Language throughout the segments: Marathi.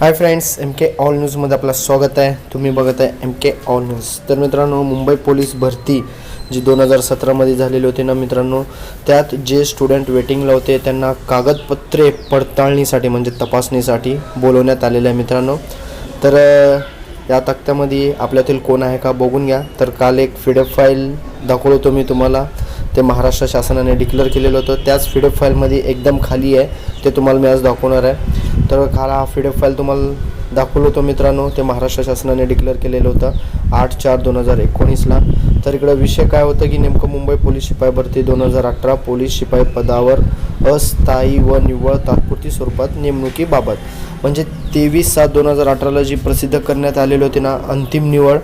Hi friends M K all न्यूजमध्ये आपलं स्वागत आहे. तुम्ही बघत आहे एम के ऑल न्यूज तर मित्रांनो मुंबई पोलीस भरती जी दोन हजार सतरामध्ये झालेली होती ना मित्रांनो त्यात जे स्टुडंट वेटिंगला होते त्यांना कागदपत्रे पडताळणीसाठी म्हणजे तपासणीसाठी बोलवण्यात आलेलं आहे मित्रांनो. तर या तक्त्यामध्ये आपल्यातील कोण आहे का बघून घ्या. तर काल एक फिडअप फाईल दाखवलं मी तुम्हाला. ते महाराष्ट्र शासनाने डिक्लेअर केलेलं होतं. त्याच फिडअप फाईलमध्ये एकदम खाली आहे. ते तुम्हाला मी आज दाखवणार आहे. तर काल हा फिडअप फाईल तुम्हाला दाखवलं होतं मित्रांनो. ते महाराष्ट्र शासनाने डिक्लेअर केलेलं होतं आठ चार दोन हजार एकोणीसला. तर इकडं विषय काय होतं की नेमकं मुंबई पोलीस शिपाई भरती दोन हजार अठरा पोलीस शिपाई पदावर अस्थायी व निव्वळ तात्पुरती स्वरूपात नेमणुकीबाबत. म्हणजे तेवीस सात दोन हजार अठराला जी प्रसिद्ध करण्यात आलेली होती ना अंतिम निवड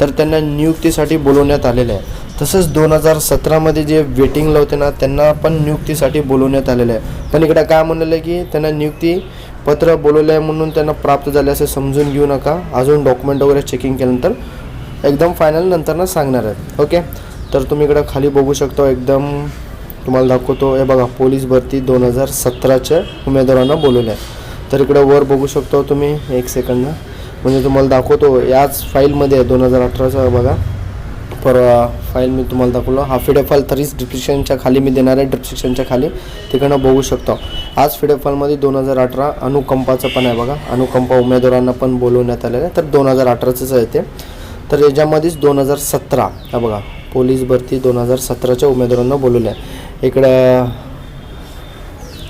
तर त्यांना नियुक्तीसाठी बोलवण्यात आलेलं आहे. तसंच दोन हजार सतरामध्ये जे वेटिंगला होते ना त्यांना पण नियुक्तीसाठी बोलवण्यात आलेलं आहे. पण इकडं काय म्हणलेलं आहे की त्यांना नियुक्ती पत्र बोलवलं आहे म्हणून त्यांना प्राप्त झाले असे समजून घेऊ नका. अजून डॉक्युमेंट वगैरे चेकिंग केल्यानंतर एकदम फायनल नंतर ना सांगणार आहेत. ओके तर तुम्ही इकडं खाली बघू शकता एकदम तुम्हाला दाखवतो. हे बघा पोलीस भरती दोन हजार सतराच्या उमेदवारांना बोलवलं आहे तर इकडं वर बघू शकतो तुम्ही एक सेकंद म्हणजे तुम्हाला दाखवतो याच फाईलमध्ये दोन हजार अठराचा बघा. परवा फाईल मी तुम्हाला दाखवलो. हा फिडेफॉल तरीच डिस्क्रिप्शनच्या खाली मी देणार आहे डिस्क्रिप्शनच्या खाली. तिकडनं बघू शकतो. आज फिडेफॉलमध्ये दोन हजार अठरा अनुकंपाचं पण आहे बघा. अनुकंपा उमेदवारांना पण बोलवण्यात आलेलं आहे. तर दोन हजार अठराचंच आहे ते. तर याच्यामध्येच दोन हजार सतरा हा बघा. पोलीस भरती दोन हजार सतराच्या उमेदवारांना बोलवलं आहे इकडं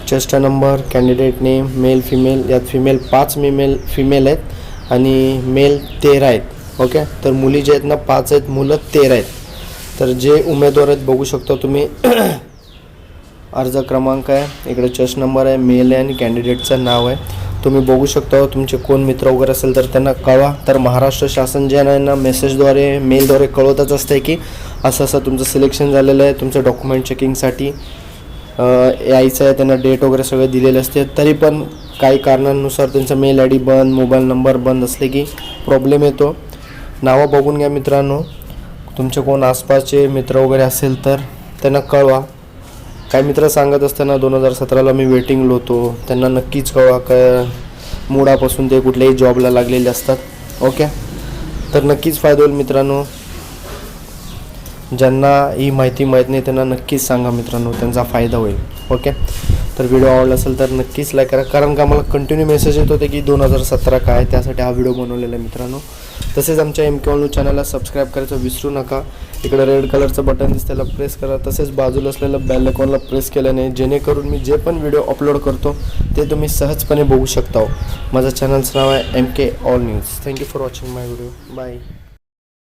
chest number candidate name male female यात फिमेल पाच मेमेल फिमेल आहेत आणि मेल तेरा आहेत. ओके तर मुली जे आहेत ना पाच आहेत मुलं तेरा आहेत. तर जे उमेदवार आहेत बघू शकता तुम्ही. अर्ज क्रमांक आहे. इकडे चेस्ट नंबर आहे मेल आहे आणि कॅन्डिडेटचं नाव आहे. तुम्ही बघू शकता तुमचे कोण मित्र वगैरे असेल तर त्यांना कळवा. तर महाराष्ट्र शासन जे आहे ना मेसेजद्वारे मेलद्वारे कळवतच असते की असं असं तुमचं सिलेक्शन झालेलं आहे तुमचं डॉक्युमेंट चेकिंगसाठी यायचं आहे त्यांना डेट वगैरे सगळे दिलेले असते तरी पण काही कारणांनुसार त्यांचा मेल आय डी बंद मोबाईल नंबर बंद असले की प्रॉब्लेम येतो. नावं बघून घ्या मित्रांनो. तुमचे कोण आसपासचे मित्र वगैरे असेल तर त्यांना कळवा. काही मित्र सांगत असताना दोन हजार सतराला मी वेटिंगलो होतो त्यांना नक्कीच कळवा क मुळापासून ते कुठल्याही जॉबला लागलेले असतात. ओके तर नक्कीच फायदा होईल मित्रांनो. ज्यांना ही माहिती माहीत नाही त्यांना नक्कीच सांगा मित्रांनो. त्यांचा फायदा होईल. ओके तर व्हिडिओ आवडला असेल तर नक्कीच लाईक करा. कारण का मला कंटिन्यू मेसेज येत होते की दोन हजार सतरा काय त्यासाठी हा व्हिडिओ बनवलेला आहे मित्रांनो. तसेच आमच्या एम के न्यूज चॅनलला सबस्क्राईब करायचं विसरू नका. इकडे रेड कलरचं बटन दिसतं त्याला प्रेस करा. तसेच बाजूला असलेलं बॅल आयकॉनला प्रेस केल्याने जेणेकरून मी जे पण व्हिडिओ अपलोड करतो ते तुम्ही सहजपणे बघू शकता हो. माझं चॅनलचं नाव आहे M K all news thank you for watching my video bye